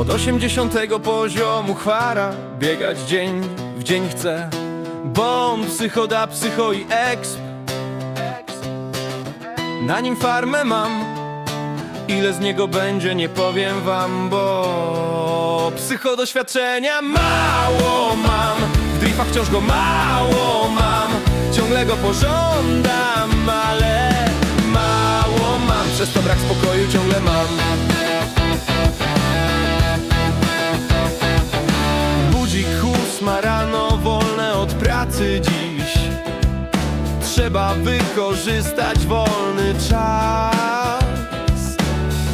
Od osiemdziesiątego poziomu chwara Biegać dzień w dzień chce Bomb, psychoda, psycho i exp Na nim farmę mam. Ile z niego będzie, nie powiem wam, bo Psycho doświadczenia mało mam. W driftach wciąż go mało mam. Ciągle go pożądam, pracy dziś. Trzeba wykorzystać wolny czas.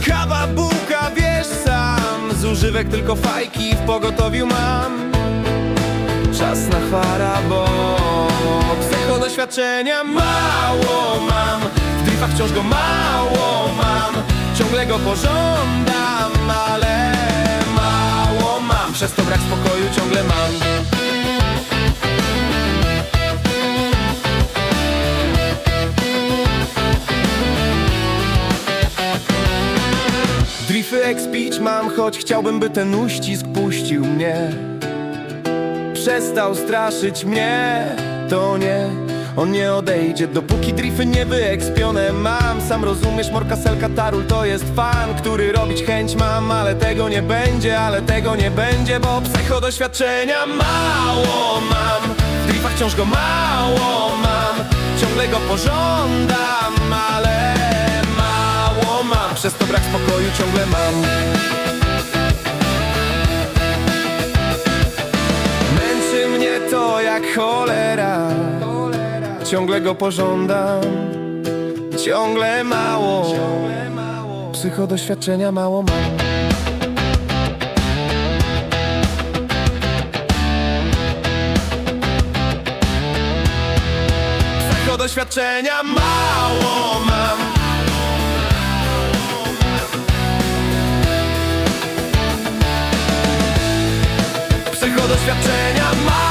Kawa, bułka, wiesz sam. Z używek tylko fajki w pogotowiu mam. Czas na bo Psycho doświadczenia mało mam. W driftach wciąż go mało mam. Ciągle go pożądam, ale mało mam. Przez to brak spokoju ciągle mam mam, choć chciałbym, by ten uścisk puścił mnie. Przestał straszyć mnie, to nie On nie odejdzie, dopóki drify nie wyekspione mam. Sam rozumiesz, Morka Selka Tarul to jest fan Który robić chęć mam, ale tego nie będzie Ale tego nie będzie, bo psycho doświadczenia mało mam. W drifach wciąż go mało mam. Ciągle go pożądam, Przez to brak spokoju ciągle mam. Męczy mnie to jak cholera. Ciągle go pożądam. Ciągle mało. Psycho doświadczenia mało mam. Psycho doświadczenia mało mam Naszego doświadczenia ma.